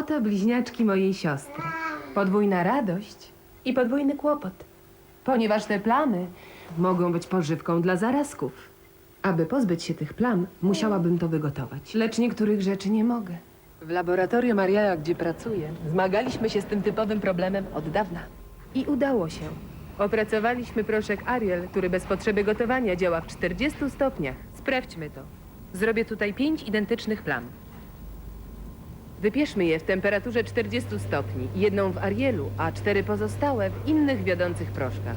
Oto bliźniaczki mojej siostry. Podwójna radość i podwójny kłopot. Ponieważ te plamy mogą być pożywką dla zarazków. Aby pozbyć się tych plam, musiałabym to wygotować. Lecz niektórych rzeczy nie mogę. W laboratorium Ariela, gdzie pracuję, zmagaliśmy się z tym typowym problemem od dawna. I udało się. Opracowaliśmy proszek Ariel, który bez potrzeby gotowania działa w 40 stopniach. Sprawdźmy to. Zrobię tutaj pięć identycznych plam. Wypieszmy je w temperaturze 40 stopni, jedną w Arielu, a cztery pozostałe w innych wiodących proszkach.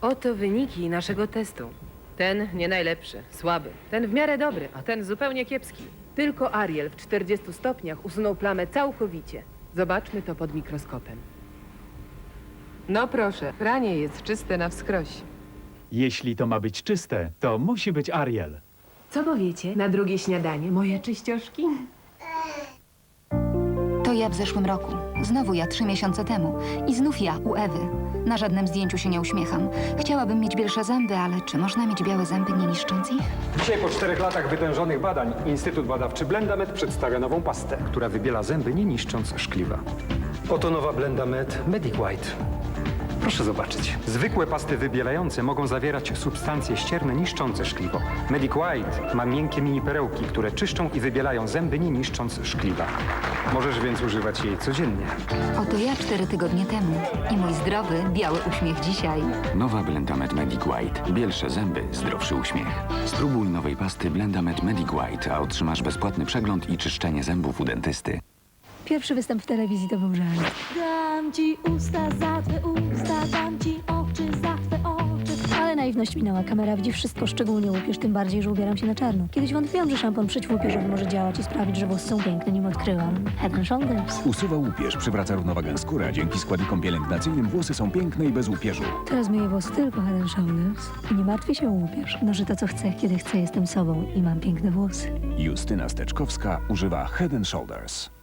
Oto wyniki naszego testu. Ten nie najlepszy, słaby, ten w miarę dobry, a ten zupełnie kiepski. Tylko Ariel w 40 stopniach usunął plamę całkowicie. Zobaczmy to pod mikroskopem. No proszę, pranie jest czyste na wskroś. Jeśli to ma być czyste, to musi być Ariel. Co powiecie na drugie śniadanie, moje czyścioszki? Ja w zeszłym roku. Znowu ja trzy miesiące temu. I znów ja u Ewy. Na żadnym zdjęciu się nie uśmiecham. Chciałabym mieć bielsze zęby, ale czy można mieć białe zęby nie niszcząc ich? Dzisiaj po czterech latach wytężonych badań Instytut Badawczy Blendamed przedstawia nową pastę, która wybiela zęby nie niszcząc szkliwa. Oto nowa Blendamed Medic White. Proszę zobaczyć. Zwykłe pasty wybielające mogą zawierać substancje ścierne niszczące szkliwo. Medic White ma miękkie mini perełki, które czyszczą i wybielają zęby nie niszcząc szkliwa. Możesz więc używać jej codziennie. Oto ja cztery tygodnie temu. I mój zdrowy, biały uśmiech dzisiaj. Nowa Blendamed Medic White. Bielsze zęby, zdrowszy uśmiech. Spróbuj nowej pasty Blendamed Medic White, a otrzymasz bezpłatny przegląd i czyszczenie zębów u dentysty. Pierwszy występ w telewizji to był żart. Dam ci usta za twe usta, dam ci oczy za twe oczy. Ale naiwność minęła. Kamera widzi wszystko, szczególnie łupież, tym bardziej, że ubieram się na czarno. Kiedyś wątpiłam, że szampon przeciwłupieżowy może działać i sprawić, że włosy są piękne, nim odkryłam. Head and Shoulders. Usuwa łupież, przywraca równowagę skóry, a dzięki składnikom pielęgnacyjnym włosy są piękne i bez łupieżu. Teraz myję włosy tylko Head and Shoulders. I nie martwię się o łupież. Noszę to, co chcę, kiedy chcę, jestem sobą i mam piękne włosy. Justyna Steczkowska używa Head and Shoulders.